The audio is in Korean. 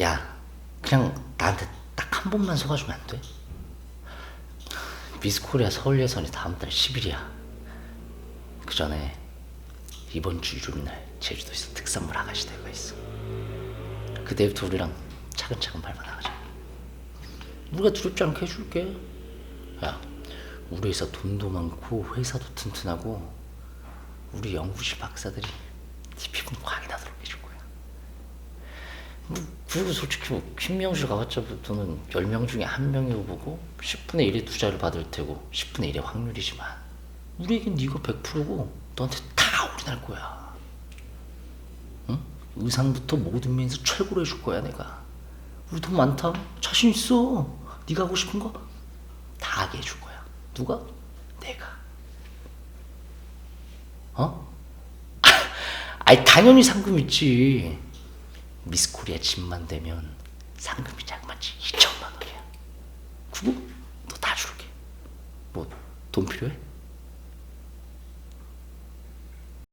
야, 그냥 나한테 딱 한 번만 속아주면 안 돼? 미스코리아 서울 예선이 다음 달 10일이야. 그 전에 이번 주 일요일 날 제주도에서 특산물 아가씨 대회가 있어. 그때부터 우리랑 차근차근 밟아 나가자. 우리가 두렵지 않게 해줄게. 야, 우리 회사 돈도 많고 회사도 튼튼하고 우리 연구실 박사들이 네 피부 확인하도록 해줄 거야. 뭐, 그리고 솔직히 뭐 킹명실 가봤자 뭐 너는 10명 중에 한 명이 후보고 10분의 1의 투자를 받을 테고 10분의 1의 확률이지만 우리에겐 네가 100%고 너한테 다 올인할 거야. 응? 의상부터 모든 면에서 최고로 해줄 거야 내가. 우리 돈 많다. 자신 있어. 네가 하고 싶은 거 다 하게 해줄 거야. 누가? 내가. 어? 아이 당연히 상금 있지. 미스코리아 집만 되면 상금이 장만치 2천만 원이야. 그거 너다 줄게. 뭐 돈 필요해?